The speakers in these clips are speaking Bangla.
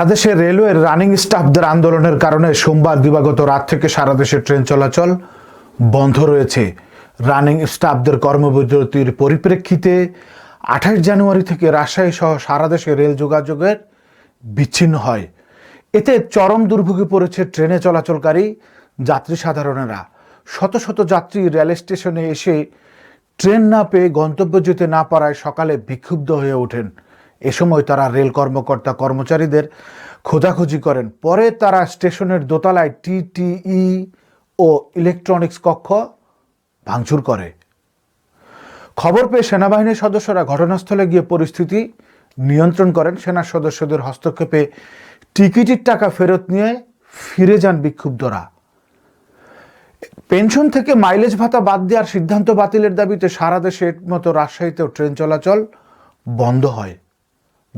বাংলাদেশের রেলওয়ের রানিং স্টাফদের আন্দোলনের কারণে সোমবার দিবাগত রাত থেকে সারা দেশে ট্রেন চলাচল বন্ধ রয়েছে। রানিং স্টাফদের কর্মবিরতির পরিপ্রেক্ষিতে আঠাশ জানুয়ারি থেকে রাজশাহী সহ সারা দেশে রেল যোগাযোগের বিচ্ছিন্ন হয়। এতে চরম দুর্ভোগে পড়েছে ট্রেনে চলাচলকারী যাত্রী সাধারণেরা। শত শত যাত্রী রেল স্টেশনে এসে ট্রেন না পেয়ে গন্তব্য যেতে না পারায় সকালে বিক্ষুব্ধ হয়ে ওঠেন। এ সময় তারা রেল কর্মকর্তা কর্মচারীদের খোঁজাখুঁজি করেন। পরে তারা স্টেশনের দোতলায় টিটিই ও ইলেকট্রনিক্স কক্ষ ভাঙচুর করে। খবর পেয়ে সেনাবাহিনীর সদস্যরা ঘটনাস্থলে গিয়ে পরিস্থিতি নিয়ন্ত্রণ করেন। সেনা সদস্যদের হস্তক্ষেপে টিকিটের টাকা ফেরত নিয়ে ফিরে যান বিক্ষুব্ধরা। পেনশন থেকে মাইলেজ ভাতা বাদ দেওয়ার সিদ্ধান্ত বাতিলের দাবিতে সারা দেশের মতো রাজশাহীতেও ট্রেন চলাচল বন্ধ হয়।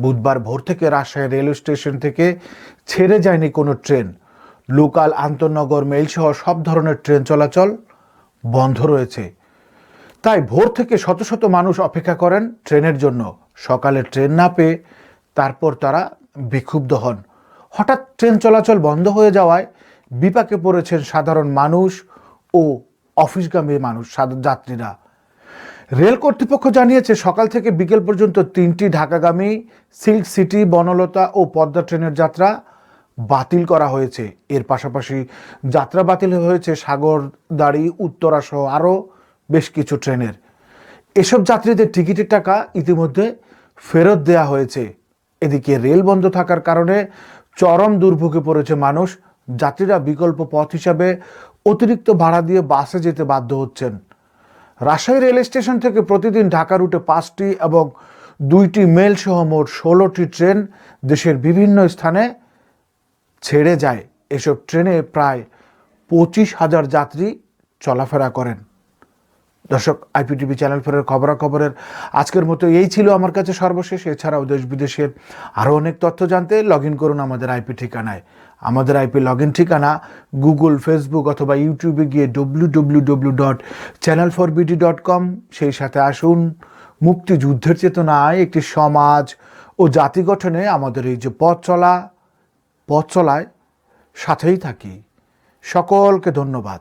বুধবার ভোর থেকে রাজশাহী রেলওয়ে স্টেশন থেকে ছেড়ে যায়নি কোনো ট্রেন। লোকাল আন্তনগর মেল সহ সব ধরনের ট্রেন চলাচল বন্ধ রয়েছে। তাই ভোর থেকে শত শত মানুষ অপেক্ষা করেন ট্রেনের জন্য। সকালে ট্রেন না পেয়ে তারপর তারা বিক্ষুব্ধ হন। হঠাৎ ট্রেন চলাচল বন্ধ হয়ে যাওয়ায় বিপাকে পড়েছেন সাধারণ মানুষ ও অফিসগামী মানুষ যাত্রীরা। রেল কর্তৃপক্ষ জানিয়েছে, সকাল থেকে বিকেল পর্যন্ত তিনটি ঢাকাগামী, সিল্ক সিটি, বনলতা ও পদ্মা ট্রেনের যাত্রা বাতিল করা হয়েছে। এর পাশাপাশি যাত্রা বাতিল হয়েছে সাগরদাড়ি, উত্তরা সহ আরও বেশ কিছু ট্রেনের। এসব যাত্রীদের টিকিটের টাকা ইতিমধ্যে ফেরত দেয়া হয়েছে। এদিকে রেল বন্ধ থাকার কারণে চরম দুর্ভোগে পড়েছে মানুষ। যাত্রীরা বিকল্প পথ হিসাবে অতিরিক্ত ভাড়া দিয়ে বাসে যেতে বাধ্য হচ্ছেন। রাজশাহী রেল স্টেশন থেকে প্রতিদিন ঢাকা রুটে পাঁচটি এবং দুইটি মেল সহ মোট ষোলোটি ট্রেন দেশের বিভিন্ন স্থানে ছেড়ে যায়। এসব ট্রেনে প্রায় পঁচিশ হাজার যাত্রী চলাফেরা করেন। দর্শক, আইপিটিভি চ্যানেল ফেরের খবরাখবরের আজকের মতো এই ছিল আমার কাছে সর্বশেষ। এছাড়াও দেশ বিদেশের আরও অনেক তথ্য জানতে লগ ইন করুন আমাদের আইপি ঠিকানায়। আমাদের আইপি লগ ইন ঠিকানা গুগল ফেসবুক অথবা ইউটিউবে গিয়ে W W W dot channel for BD dot com সেই সাথে আসুন। মুক্তিযুদ্ধের চেতনায় একটি সমাজ ও জাতি গঠনে আমাদের এই যে পথ চলা, পথ চলায় সাথেই থাকি। সকলকে ধন্যবাদ।